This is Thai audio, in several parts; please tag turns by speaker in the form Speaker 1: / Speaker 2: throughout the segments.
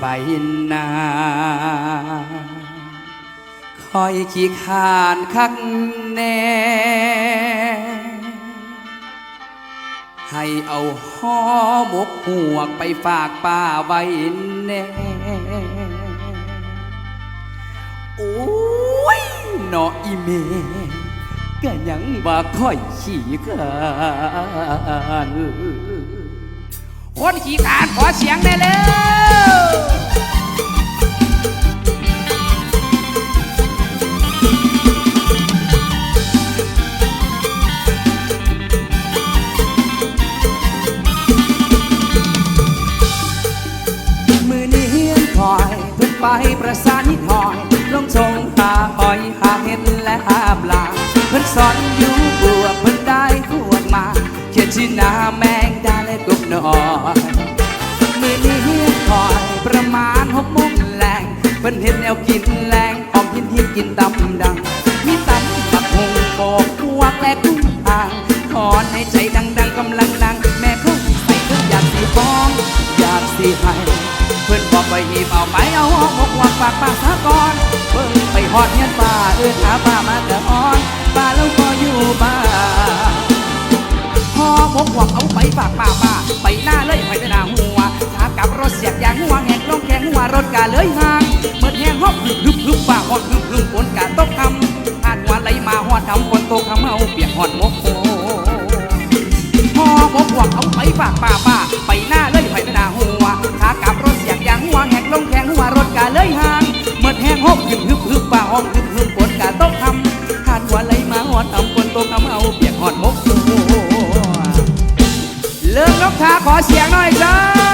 Speaker 1: ไปนาคอยขี้ขานคักแน่ให้เอาห่อหมกหวกไปฝากป้าไว้แน่โอ้ยเนาะอีเมก็ยังบ่ค่อยขี้ขาน
Speaker 2: คนขี่ขานขอเสียงได้เลย
Speaker 1: มือนี้เฮียนคอยเพิ่นไปประสานนิดหอยลงชงหาหอยหาเห็ดและหาปลาเพิ่นสอนอยู่บวเพิ่นได้ขวดมาเขียนชื่อหน้าแมง ดาและกน้อยมือนี้คอยประมาณหกโมงแรงเพิ่นเห็นแนวกินแรงออมกินที่กินตำดัง มีตำบักหงโบกพวกและกุ้งทางขอให้ใจดังๆกำลังดัง แม่เขาใส่เครื่ออยากสีฟอง อยากสีให้เพื่อนบอกไปหีบเอาไปเอาหอกหกวักฝากป้าสากอนเพิ่งไปหอดเงี้ยป้าเอื้อหาป้ามาแต่อ่อนป้าแล้วก็อยู่บ้าน พอผมหวังเอาไปฝากป้าป้าไปหน้าเลยไปหน้าหัวถ้ากลับรถเสียกยางหัวแหกลงแขงหัวรถกาเลยห่างเมื่อแหงหอบฮึบฮึบฮึบป้าหอดฮึบฮึบฝนกาตกคำหาดหัวไหลมาหอดทำฝนตกคำเอาเปียกหอดมกโคพอผมหวังเอาไปฝากป้าป้าไปหน้าเลยไปหน้าหัวถ้ากลับรถเสียกยางหัวแหกลงแขงหัวรถกาเลยห่างเมื่อแหงหอบฮึบฮึบฮึบป้าหอดฮึบฮึบฝนกาตกคำ นกทาขอเสียงหน่อยจ้า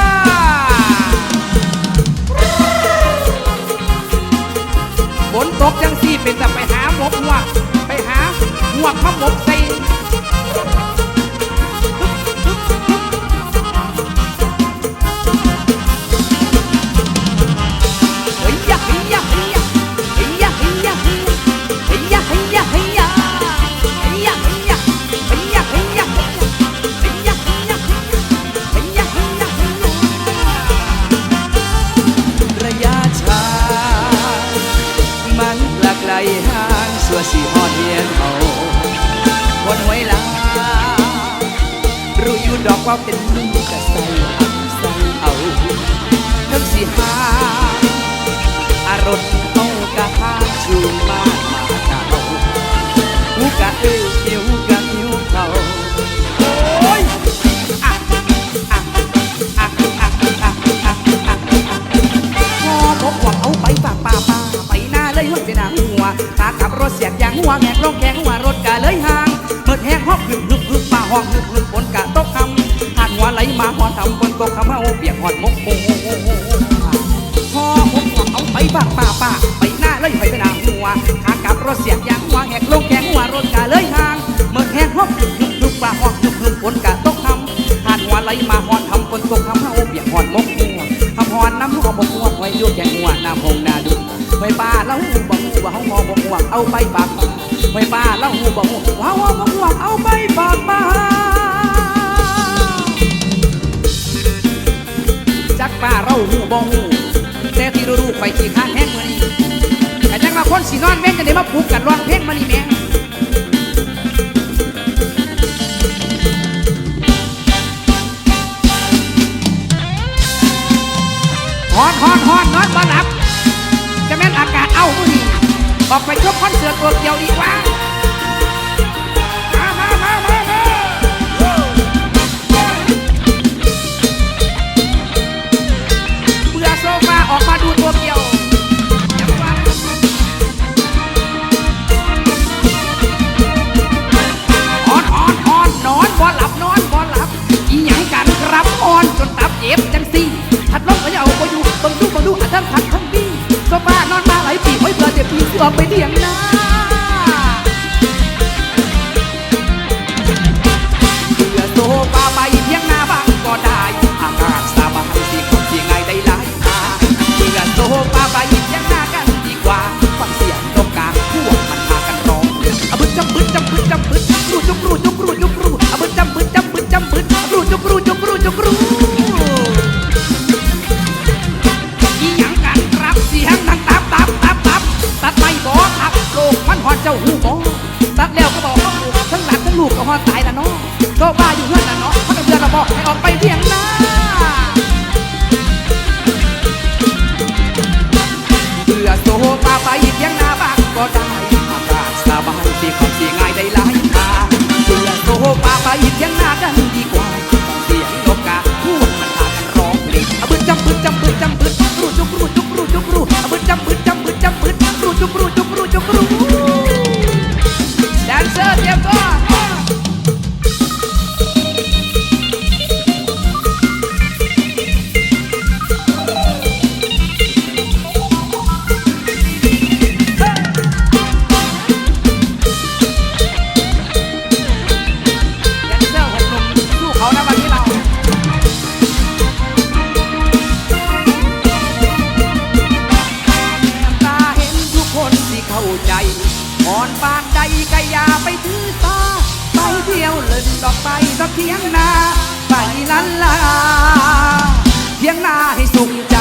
Speaker 1: ดเอากะห้าชูมาหมาเก่าหูกะเอวเกี่ยวกะนิ้วเขาโอ้ยอะอะอะอะอะอะอะพอบว่าเอาไปฝากป่าป่าไปหน้าเลยหุ่นไปหน้าหัวตาขับรถเสียดยางหัวแงกลงแขงหัวรถกะเลยห่างเปิดแหงฮอกขึ้นหึบหึบมาห้องฮึบหึบฝนกะตกคำหันหัวไหลมาหอทำบนตกคำเอาเปียกหอดมกโอ้ อาไปากป้าป้าไปหน้าเลยไปไปหน้าหัวขากลับรถเสียกยางหัวแหกลงแขงหัวรถกะเลยห่างเมื่อแห้งฮอกฮึบฮึบฮึบป้าหองฮึบฮึบฝนกะตกคำหาดหัวไหลมาหอนทำฝนตกคำเอาเปียกหอดมกโมทำหอนน้ำหัวบกหัวไว้ยุกแกงหัวน้ำหงนาดุไว้ป้าแล้วหูบ่หูว่าเขามองบกหัวเอาไปฝากป้าไว้ป้าแล้วหูบ่หูว้าวบกหัวเอาไปฝากป้าจักป้าเราหูบ่หู ไปขี้ข้างแห้งมือนี้แต่จังมาคนสีนอนเว้นจะได้มาปลุกกันร้องเพลงมานี่แม่ฮอนฮอนฮอนนอนบ่หลับ จะแม่นอากาศเอามือนี้ออกไปชมคอนเสิร์ตตัวเดียวดีกว่ามามามามามาเบื่อโซฟาออกมาดูตัว 我不一 ก็ว่าอยู่เพื่อนน่ะเนาะเพราะเพื่อนเราบอกให้ออกไปเพียง ก่อนบ้านใดก็อย่าไปถือตาไปเที่ยวเลินดอกไปดอกเทียงนาไปลันลาเทียงนาให้สุขใจ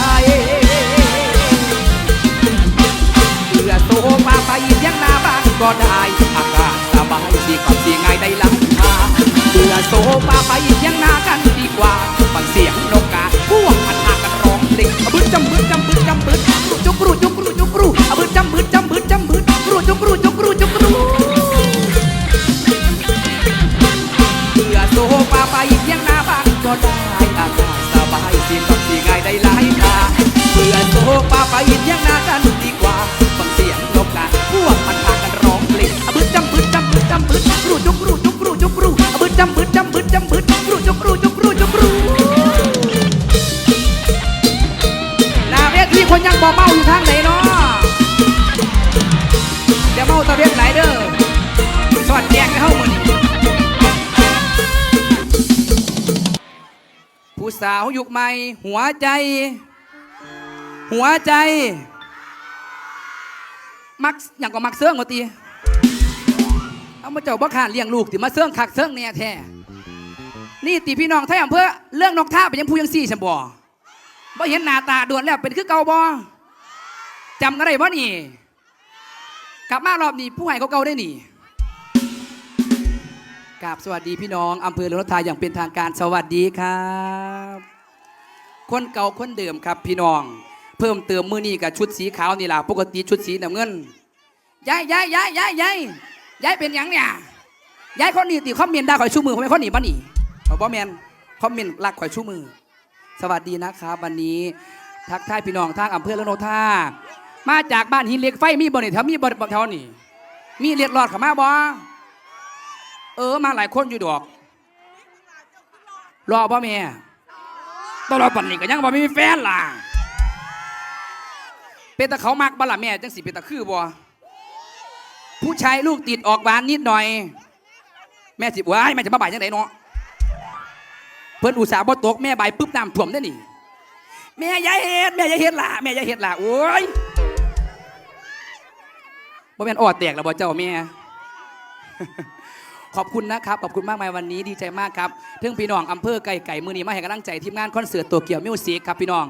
Speaker 1: เพื่อโตมาไปเทียงนาบ้างก็ได้อากาศสบายดีกว่าดีง่ายได้ลังคาเพื่อโตมาไปเทียงนากันดีกว่าฟังเสียงนกกาพวกพันหากันร้องเพลงอบึ้ดจำบึ้ดจำบึ้ดจำบึ้ดจุกรูจุกรูจุกรูอบึ้ดจำบึ้ จุกรูจุกรูจุกรูเพื่อโซฟาไปเพียงนาบ้านก็ได้ ยุคใหม่ หัวใจ หัวใจ มักอย่างก็มักเสื่องว่าตีเอามาเจ้าบ่ขานเลี้ยงลูกติมาเสื่องคักเสื่องแน่แท้นี่ตีพี่น้องไทยอำเภอเรื่องนกท่าเป็นยังผู้ยังสี่ฉันบ่บ่เห็นหน้าตาด่วนแล้วเป็นคือเก่าบ่จำกันได้บ่นี่ กลับมารอบนี้ผู้ให้เขาเก่าได้นี่กราบสวัสดีพี่น้องอำเภอหลวงทาอย่างเป็นทางการสวัสดีครับ คนเก่าคนเดิมครับพี่น้อง เพิ่มเติมมือนี้กับชุดสีขาวนี่ล่ะปกติชุดสีน้ำเงินย้ายย้ายย้ายย้ายย้ายย้ายเป็นยังเนี่ยย้ายคนนี้ติคอมเมนต์ด่าข่อยชูมือผมเป็นคนนี้บ่นี่เอาบ่แมนคอมเมนต์รักข่อยชูมือ สวัสดีนะครับวันนี้ทักทายพี่น้องทางอำเภอละโนท่ามาจากบ้านหินเล็กไฟมีบ่นี่แถวมีบ่บ่แถวนี่มีเลียดรอดขามาบ่เออมาหลายคนอยู่ดอก รอบ่แม่ ตลอดปันนี้ก็ยังบ่มีแฟนล่ะ เป็นตะเขามักบ่ล่ะแม่จังสิเป็นตะคือบ่ผู้ชายลูกติดออกบ้านนิดหน่อย แม่สิว้ายแม่จะมาบ่ายจังไดเนาะเพิ่นอุตส่าห์บ่ตกแม่ใบปุ๊บน้ำท่วมได้นี่แม่ยายเฮ็ดแม่ยายเฮ็ดล่ะแม่ยายเฮ็ดล่ะโอ้ยบ่แม่นออดแตกแล้วบ่เจ้าแม่ ขอบคุณนะครับ ขอบคุณมากมายวันนี้ดีใจมากครับถึงพี่น้องอำเภอไก่ไก่มือนี้มาให้กำลังใจทีมงานคอนเสิร์ตตัวเกี่ยวมิวสิกครับพี่น้อง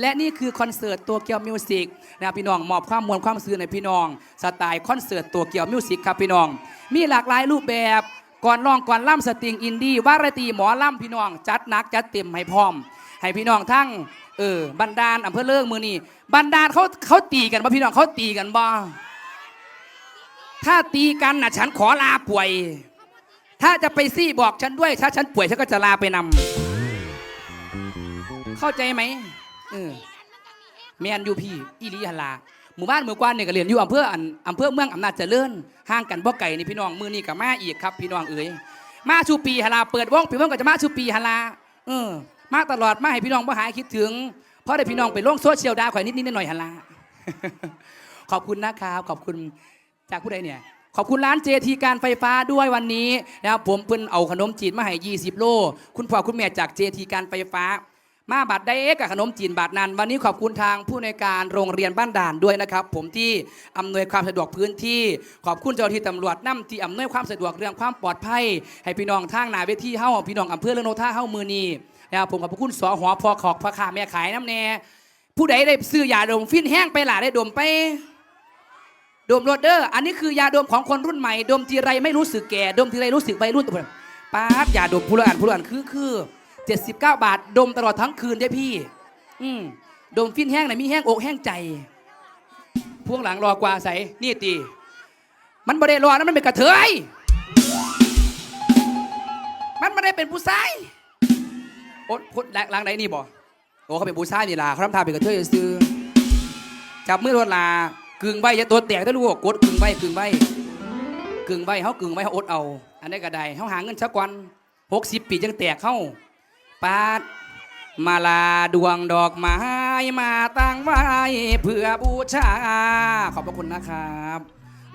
Speaker 1: และนี่คือคอนเสิร์ตตัวเกี่ยวมิวสิกนะครับพี่น้องมอบความมวลความซื่อในพี่น้องสไตล์คอนเสิร์ตตัวเกี่ยวมิวสิกครับพี่น้อง มีหลากหลายรูปแบบก่อนร้องก่อนล่ำสตริงอินดี้วารตีหมอล่ำพี่น้อง จัดนักจัดเต็มให้พร้อม ให้พี่น้องทั้งเออบันดาลอำเภอเลิงมือนี่บันดาลเขาเขาตีกันบ่พี่น้องเขาตีกันบ่ถ้าตีกันนะฉันขอลาป่วย ถ้าจะไปซี่บอกฉันด้วย ถ้าฉันป่วยฉันก็จะลาไปนำเข้าใจไหมเออแมนยูพี่อีหลีฮันลา หมู่บ้านหมู่กวานเนี่ยก็เรียนอยู่อำเภออันอำเภอเมืองอำนาจเจริญห่างกันบ่ไก่นี่พี่น้องมือนี่กับมาอีกครับ พี่น้องเอ๋ยมาชูปีฮันลาเปิดวงปีวงก็จะมาชูปีฮันลาเออ มาตลอดมาให้พี่น้องบ่หายคิดถึง เพราะได้พี่น้องไปลงโซเชียลดาข่อยนิดนิดหน่อยฮันลา ขอบคุณนะครับขอบคุณจากผู้ใดเนี่ย ขอบคุณร้านเจทีการไฟฟ้าด้วยวันนี้นะครับผมเพิ่นเอาขนมจีนมาให้ 20 โล คุณพ่อคุณแม่จากเจทีการไฟฟ้า มาบัตรได้เอกกับขนมจีนบัตรนั้น วันนี้ขอบคุณทางผู้ในการโรงเรียนบ้านด่านด้วยนะครับ ผมที่อำนวยความสะดวกพื้นที่ ขอบคุณเจ้าหน้าที่ตำรวจนํที่อำนวยความสะดวกเรื่องความปลอดภัย ให้พี่น้องทางหนาเวทีเฮ้าพี่น้องอำเภอเรื่องโนท่าเฮ้ามือนีนะครับผมขอบพระคุณสอหอพอขอกพระขาแม่ขายน้ำแน่ผู้ใดได้ซื้อยาดมฟินแห้งไปหล่ะได้ดมไป ดมโรดเดอร์อันนี้คือยาดมของคนรุ่นใหม่ดมทีไรไม่รู้สึกแก่ดมทีไรรู้สึกวัยรุ่นตัวป้าบยาดมผู้ละอันผู้ละอันคือคือเจ็ดสิบเก้าบาท ดมตลอดทั้งคืนได้พี่ อืมดมฟินแห้งไหนมีแห้งอกแห้งใจ พวงหลังรอกว่าใสนี่ตีมันไม่ได้รอนะมันเป็นกระเทยมันไม่ได้เป็นผู้ชายโอ๊ตพูดหลังไหนนี่บ่โอ้เขาเป็นผู้ชายนี่ล่ะเขาทำท่าเป็นกระเทยซื้อจับมือรถลา กึ่งใบอย่าตัวแตกได้ลูกกดกึ่งใบกึ่งใบกึ่งใบเขากึ่งใบเขาอดเอา อันนี้ก็ได้เขาหาเงินสักวันหกสิบปีจังแตกเข้าปาดมาลาดวงดอกไม้มาตั้งไว้เพื่อบูชา ขอบพระคุณนะครับ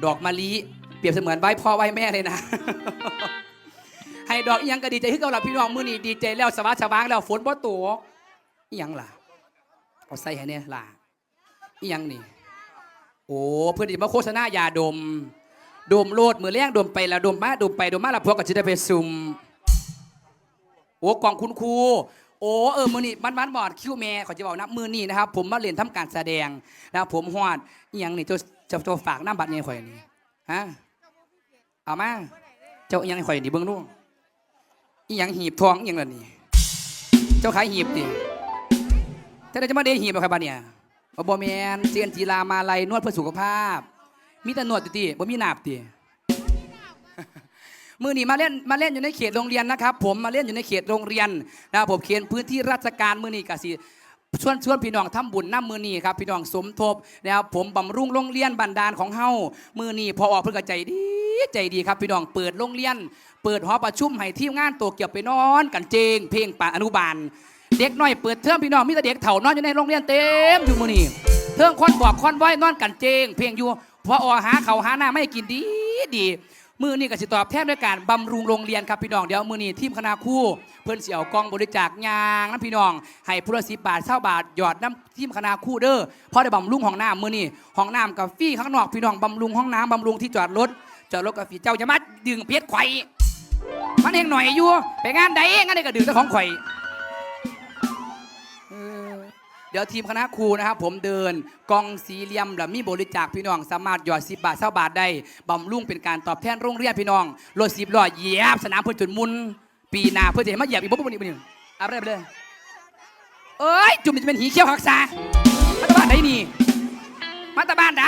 Speaker 1: ดอกมะลิเปรียบเสมือนใบพ่อใบแม่เลยนะ ให้ดอกอิหยังก็ดีใจขึ้นกับเราพี่น้องมื้อนี้ดีใจแล้วสวัสดิ์สว่างแล้วฝนบ่ตกอิหยังล่ะเอาใส่ให้เนี่ยล่ะอิหยังนี่ โอ้เพื่อนที่มาโฆษณายาดม ดมโลดมือแรงดมไปแล้วดมมาดมไปดมมาล้วพวกก็จะได้ไปซุ่มโอ้กองคุณครูโอ้เออมือนี่บ้านบ้านบอดคิวแม่ขอจะบอกนะมือนี่นะครับ ผมมาเรียนทำการแสดงนะครับผมฮอดอหยังนี่เจ้จ้าเจ้าฝากน้ำบัตรเนี่ยข่อยนี่ฮะเอามาเจ้าอหยังข่อยนี่เบิ่งดูอีหยังหีบทองอหยังล่ะนี่เจ้าขายหีบดิแต่เราจะมาเดินหีบอาใครบ้านเนี่ย บ่บ่แมนเจียนจีรามาลัยนวดเพื่อสุขภาพ มีแต่นวดติติบ่มีหนาบติมือนี่มาเล่นมาเล่นอยู่ในเขตโรงเรียนนะครับ ผมมาเล่นอยู่ในเขตโรงเรียนนะครับผมเขียนพื้นที่ราชการมือนี่กสิชวนชวนพี่น้องทำบุญน้ำมือนี่ครับพี่น้องสมทบนะครับผมบำรุงโรงเรียนบันดาลของเฮามือนี่พอออกเพื่อกใจดีใจดีครับพี่น้องเปิดโรงเรียน เปิดหอประชุมให้ทีมงานตัวเกี่ยวไปนอน กันเจงเพลงป่าอนุบาล เด็กน้อยเปิดเทอมพี่น้องมีแต่เด็กเถ่านอนอยู่ในโรงเรียนเต็มอยู่มือนี่เทิงคอนบอกคอนไว้นอนกันเจง เพลงอยู่พออหาเขาหาหน้าไม่กินดีดีมือนี่ก็สิตอบแทนด้วยการบำรุงโรงเรียนครับพี่น้องเดี๋ยวมือนี่ทีมคณะคู่เพื่อนเสี่ยวกองบริจาคยางนะพี่น้องให้ผู้ละสิบบาทเศร้าบาทหยอดน้ำทีมคณะคู่เด้อเพราะได้บำรุงห้องน้ำมือนี่ห้องน้ำกับฟี่ข้างนอกพี่น้องบำรุงห้องน้ำบำรุงที่จอดรถจอดรถกับฟรีเจ้าจะมาดึงเพชรไข่มันเองหน่อยอยู่ไปงานใดงานใดก็ดึงแต่ของไข่ เดี๋ยวทีมคณะครูนะครับผมเดินกองสี่เหลี่ยมแล้วมีบริจาคพี่น้องสามารถหยอดสิบบาทเศร้าบาทได้บำรุงเป็นการตอบแทนโรงเรียนพี่น้องรถสิบล้อเหยียบสนามเพื่อจุดมุนปีหนาเพื่อจะให้มาเหยียบอีกบ่บ่นี่บ่นี่เอาไปเลยไปเลยเอ้ยจุ่มจะเป็นหีเขี้ยวหักษามาตาบ้านไหนนี่มาตาบ้านใด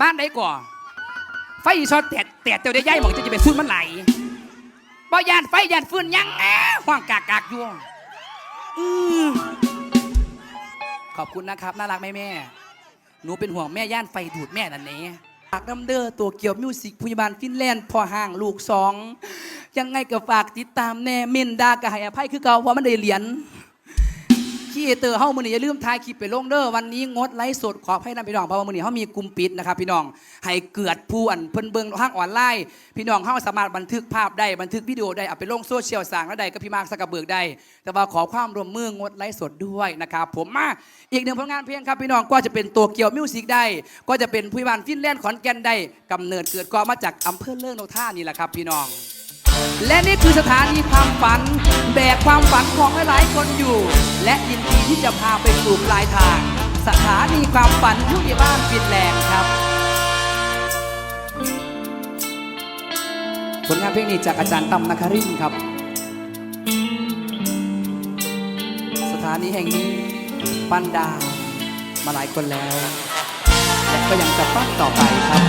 Speaker 1: บ้านใดก่อไฟช็อตแตดแตดเจ้าได้ย่ายหมองจะจะไปฟุ้นมันไหลบ่ยานไฟยานฟื้นยังแอะห่วงกากกากอยู่อือ ขอบคุณนะครับ น่ารักไหมแม่ หนูเป็นห่วงแม่ย่านไฟดูดแม่นั่นเองฝากน้ำเด้อตัวเกี่ยวมิวสิกพยาบาลฟินแลนด์พอห่างลูกสอง ยังไงก็ฝากติดตามแน่เมนดากะให้อภัยคือเก่าเพราะมันได้เหรียญ ขี้เตอร์เฮ้ามือนี่อย่าลืมทายคลิปไปลงเด้อวันนี้งดไลฟ์สดขอให้นำพี่น้องเพราะว่ามือนี่เขามีกลุ่มปิดนะครับพี่น้องให้เกิดผู้อันเพิ่นเบิ่งทางออนไลน์ พี่น้องเขาสามารถบันทึกภาพได้บันทึกวิดีโอได้เอาไปลงโซเชียลสั่งแล้วได้ก็พี่มาร์คสกกระเบิกได้ แต่ว่าขอความร่วมมืองดไลฟ์สดด้วยนะครับผมมาอีกหนึ่งผลงานเพลงครับพี่น้องก็จะเป็นตัวเกี่ยวมิวสิกได้ ก็จะเป็นผู้บานฟินแลนด์ขอนแก่นได้กำเนิดเกิดก็มาจากอำเภอเลิงนกท่านี่แหละครับพี่น้อง และนี่คือสถานีความฝัน แบกความฝันของหลายๆคนอยู่ และยินดีที่จะพาไปสู่ปลายทาง สถานีความฝันผู้ใหญ่บ้านฟินแลนด์ครับ ผลงานเพลงนี้จากอาจารย์ตั้มนครินครับ สถานีแห่งนี้ปั้นดาวมาหลายคนแล้ว และก็ยังจะปั้นต่อไปครับ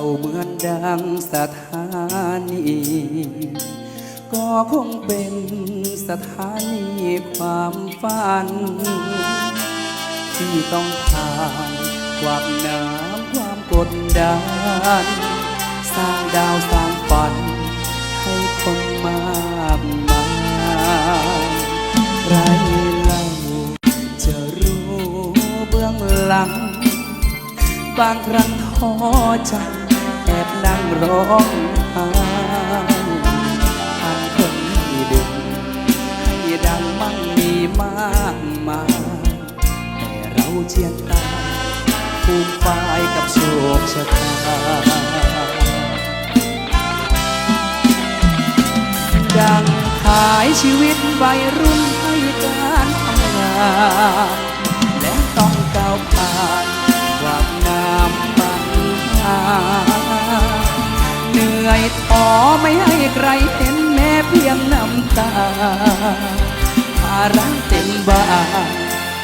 Speaker 1: าเหมือนดังสถานี ก็คงเป็นสถานีความฝัน ที่ต้องผ่านความหนาวความกดดัน สร้างดาวสร้างฝัน ให้คนมากมายใครเล่าจะรู้เบื้องหลัง บางครั้งท้อใจ อบนั่งร้องไห้ทางคนที่ดึงให้ดังมั่งมีมากมายแต่เราเจียนตาภูมิฝ่ายกับโชคชะตาดังขายชีวิตวัยรุ่นให้การทำงานและต้องก้าวผ่านความน้ำปัญหา เหนื่อยท้อไม่ให้ใครเห็นแม้เพียงน้ำตาภาระเต็มบ้าน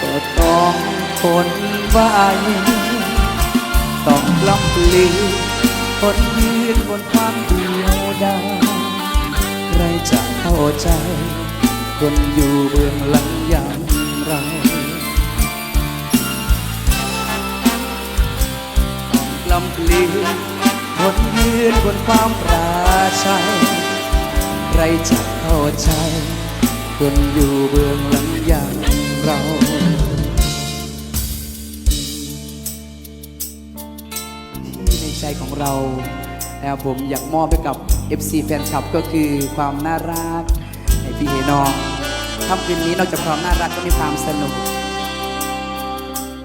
Speaker 1: ก็ต้องทนไว้ต้องลำปลีคนยืนบนความเดียวดายใครจะเข้าใจ คนอยู่เบื้องหลังอย่างเราลำปลี คนยืนบนความปราชัยใครจะเข้าใจ คนอยู่เบื้องหลังอย่างเราที่ในใจของเรานะครับผมอยากมอบไปกับ FC แฟนคลับก็คือความน่ารักให้พี่เฮน้องค่ำคืนนี้นอกจากความน่ารักก็มีความสนุก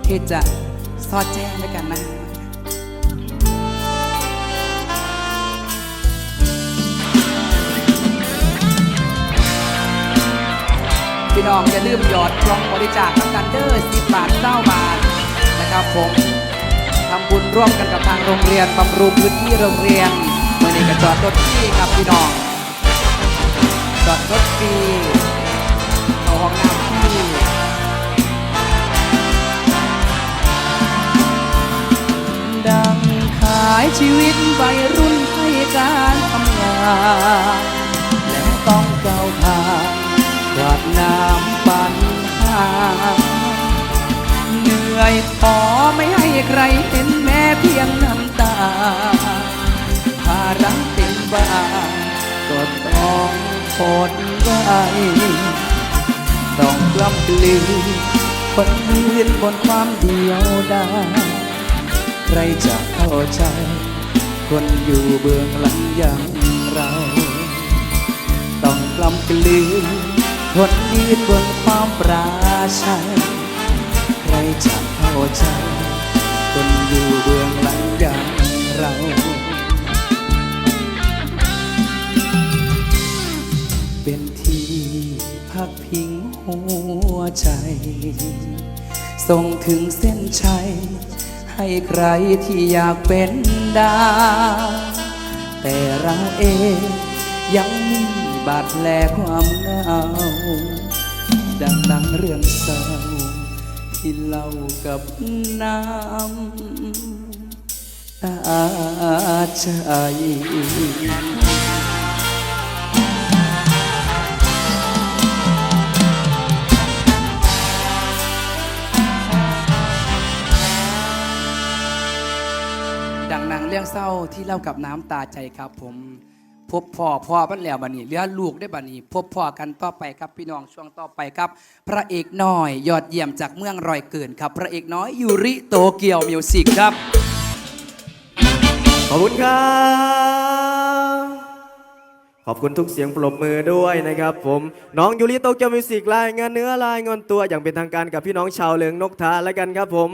Speaker 1: ที่จะสอดแจ้งด้วยกันนะ พี่น้องอย่าลืมหยอดกล่องบริจาคทำกันเด้อสิบบาทเก้าบาทนะครับผมทำบุญร่วมกันกับทางโรงเรียนบำรุงพื้นที่โรงเรียนเมื่อนี้ก็จอดรถฟรีครับพี่น้องจอดรถฟรีเข้าห้องน้ำฟรีดังขายชีวิตวัยรุ่นให้การทำงานและต้องก้าวผ่าน น้ำปัญหาเหนื่อยขอไม่ให้ใครเห็นแม้เพียงน้ำตาภาระเต็มบ้านก็ต้องทนไว้ต้องกล้ำกลืนคนยืนบนความเดียวดายใครจะเข้าใจ คนอยู่เบื้องหลังอย่างเรา ต้องกล้ำกลืน คนยืนบนความปราชัยใครจะเข้าใจคนอยู่เบื้องหลังอย่างเราเป็นที่พักพิงหัวใจ ส่งถึงเส้นชัย ให้ใครที่อยากเป็นดา แต่เราเองยังมีบาดแผลความเหงา ดังหนังเรื่องเศร้าที่เล่ากับน้ำตาใจดังหนังเรื่องเศร้าที่เล่ากับน้ำตาใจครับผม พบพ่อพ่อบ้านแล้วบันนี้เหลือลูกได้บันนี้ พบพ่อกันต่อไปครับพี่น้องช่วงต่อไปครับ พระเอกน้อยยอดเยี่ยมจากเมืองรอยเกินครับ พระเอกน้อยยูริโตเกียวมิวสิกครับ
Speaker 3: ขอบคุณครับ ขอบคุณทุกเสียงปรบมือด้วยนะครับผมน้องยูริโตเกียวมิวสิกรายงานเนื้อรายงานตัวอย่างเป็นทางการกับพี่น้องชาวเลืองนกทาแล้วกันครับผม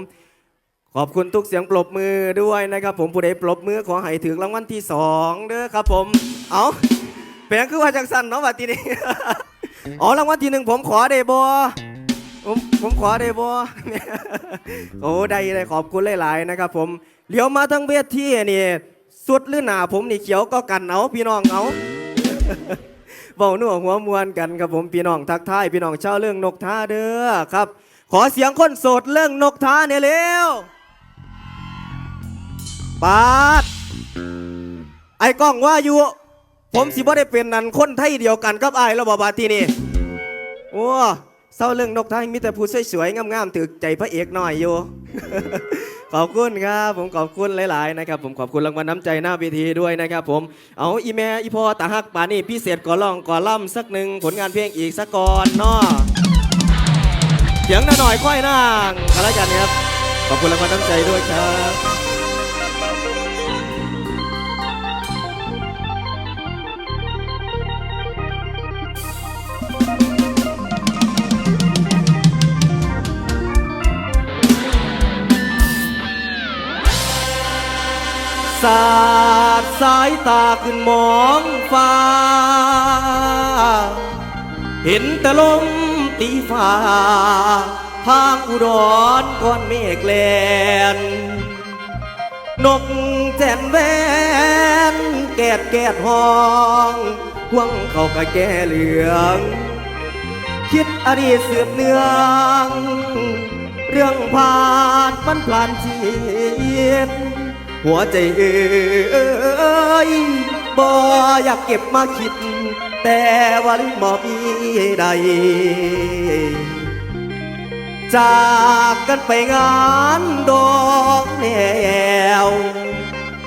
Speaker 3: ขอบคุณทุกเสียงปรบมือด้วยนะครับ ผมผู้ใดปรบมือขอให้ถึงรางวัลที่สองเด้อครับ ผม เอาแปลงคือว่าจังสันเนาะบัดทีนี้อ๋อรางวัลที่หนึ่งผมขอได้บ่ผมผมขอได้บ่โอ้ได้เลยขอบคุณหลายๆนะครับ ผมเลี้ยวมาทั้งเวทีนี่สุดหรือหนาผมนี่เขียวก็กันเอาพี่น้องเอาเบาหนัวหัวมวนกันครับผมพี่น้องทักทายพี่น้องชาวเรื่องนกท่าเด้อครับ ขอเสียงคนโสดเรื่องนกท่าเนี่ยเร็ว ปาดไอ้กล้องว่าอยู่ ผมสิบ่ได้เป็นนันคนไทยเดียวกันกับไอ้ายแล้วบอบาทีนี่โอ้เศร้าเรื่องนกท่ามีแต่ผู้สวยๆงามๆถือใจพระเอกหน่อยอยู่ ขอบคุณครับ ผมขอบคุณหลายๆนะครับ ผมขอบคุณรางวัลน้ำใจหน้าเวทีด้วยนะครับ ผมเอาอีแม่อีพอตาฮักป่านี่พิเศษก่อล่องก่อล่ำสักหนึ่งผลงานเพลงอีกสักก่อนเนาะเสียงหน่อยค่อยนางกันแล้วกันครับขอบคุณรางวัลน้ำใจด้วยครับาดสายตาขึ้นมองฟ้า เห็นแต่ลมตีฟ้า ทางอุดรก้อนเมฆแลนนกแจ่นแวนแกดแกดห้องห่วงเขากะแก่เหลือง คิดอดีตสืบเนือง เรื่องผ่านมันพลานชีวิต หัวใจเอ้ยบ่อยากเก็บมาคิด แต่ว่าลืมบ่มีใด จากกันไปงานดอกแนว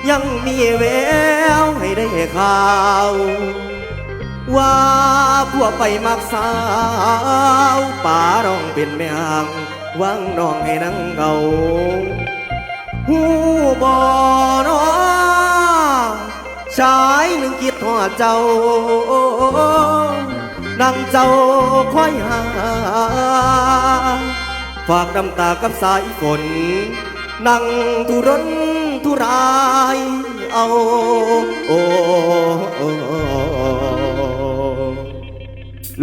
Speaker 3: ยังมีแววให้ได้ข่าว ว่าพวกไปมักสาวป่าร้องเป็นแมงวังน้องให้นั่งเงา หูบ่อนอชายหนึ่งคิดทอดเจ้านั่งเจ้าคอยหา ฝากน้ำตากับสายฝน นั่งทุรนทุรายเอาโอ้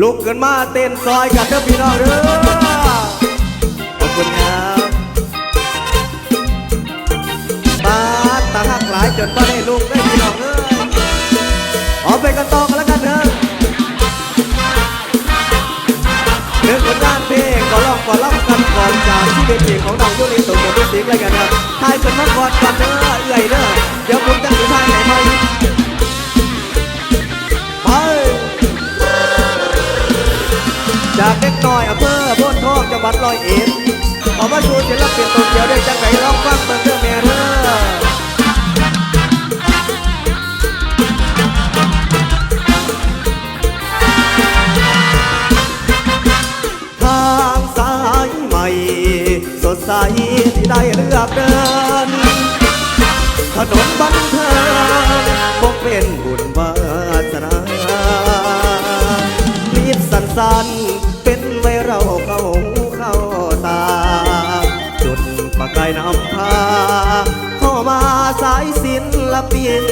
Speaker 3: ลุกขึ้นมาเต้นซอยกันเด้อพี่น้องเด้อขอบคุณครับ จนบ่ได้ลุกได้พี่น้องเอ้ยเอไปกันต่อกันแล้วกันเด้อเรื่องผลงานเพลงก็ร้องก็ร้องกันก่อนจากที่เป็นเพลงของน้องยูริตกกับเสียงอะไรกันครับทายคนมาก่อนก่อนเด้อเอื่อยเด้อเดี๋ยวผมจะถือทายไหนไหมไปจากเด็กน้อยอำเภอโพนทองจังหวัดร้อยเอ็ดออกมาชูศิลปินตัวเดียวได้จังไหนร้องฟังเบิ่งเด้อแม่เด้อ เลือกเดิน ถนนบันเทิงคงเป็นบุญวาสนาลีดสันสันๆเป็นไว้เราเข้าหูเข้าตา จุดประกายนำพา เข้ามาสายศิลปิน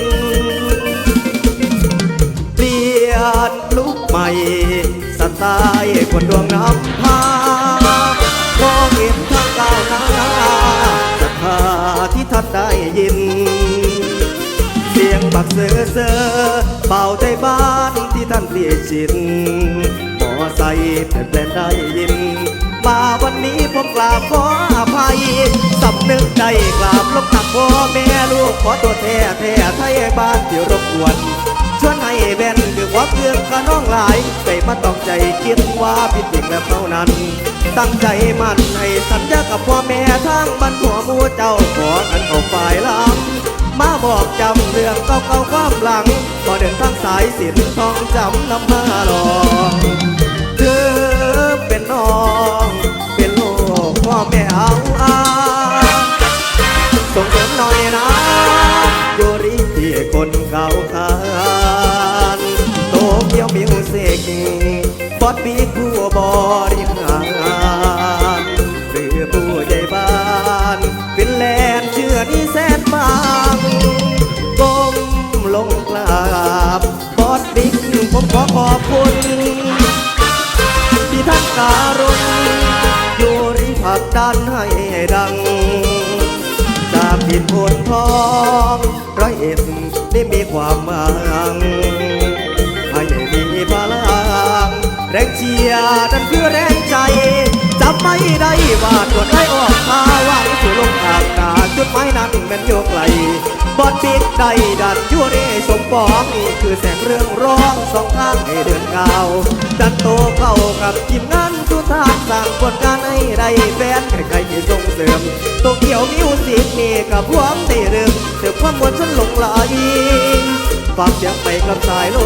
Speaker 3: เปลี่ยนลุกใหม่สไตล์คนดวงน้ำพา ยิน เสียงบักเสือเสือเป่าใจบ้านที่ท่านเปลี่ยนชินหมอใส่เปลี่นแปลงได้ยิน มาวันนี้ผมกราบขออภัยสำนึกใจกราบลบตักพ่อแม่ลูกขอตัวแท้แท้ไทยบ้านที่รบกวนชวนให้แบนคือควาเพื่อนข้าน้องหลายใจมาต้องใจคิดว่าผิด แล้วเท่านั้น ตั้งใจมั่นให้สัญญากับพ่อแม่ทางบ้านหัวมูเจ้าขอกันเอาฝ่ายลำมาบอกจำเรื่องเก่าๆความหลังพอเดินทางสายสินทองจำนำมาหลอกเธอเป็นน้อง เป็นลูกพ่อแม่เอาอาส่งเสริมหน่อยนะโยริที่คนเก่าขานโตเกียวมิวสิกบอดบีผู้ กดันให้ดัง จากดินโพนทองร้อยเอ็ดได้มีความหวังให้มีพลังแรงเชียร์นั่นคือแรงใจจำไม่ได้ว่าตัวได้ออกมาว่าสู่ลงอากาศจุดไม้นั้นแมันโยกไกล บอดบิ๊กได้ดันอยู่ในสมปองนี่คือแสงเรื่องร้องสองทางให้เดินก้าดันโตเข้ากับทีมงานทุกทางสร้างผลงานให้ได้แฟนใครๆที่ส่งเสริมโตเกียวมิวสิกนี่กับพวงได้เริ่มเสือความมวลฉันหลงไหลฝากเสียงไปกับสายล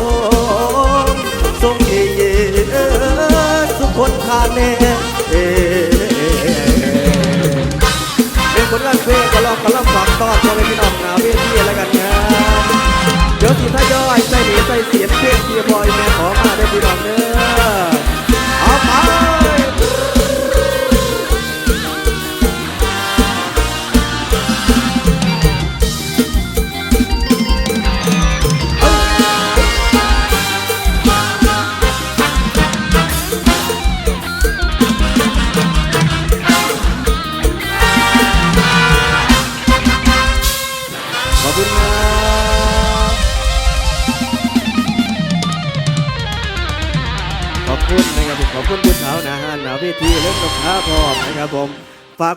Speaker 3: มส่งเอเยเออทุกคนคาแน่เอเป็นผลงานเพลงก็ลองก็ลองฝากต้อน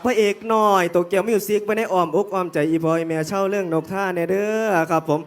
Speaker 3: พระเอกหน่อยโตเกียวมิวสิกไว้ในอ้อมอกอ้อมใจอีบอยแม่เช่าเรื่องนกท่าเนเด้อครับผม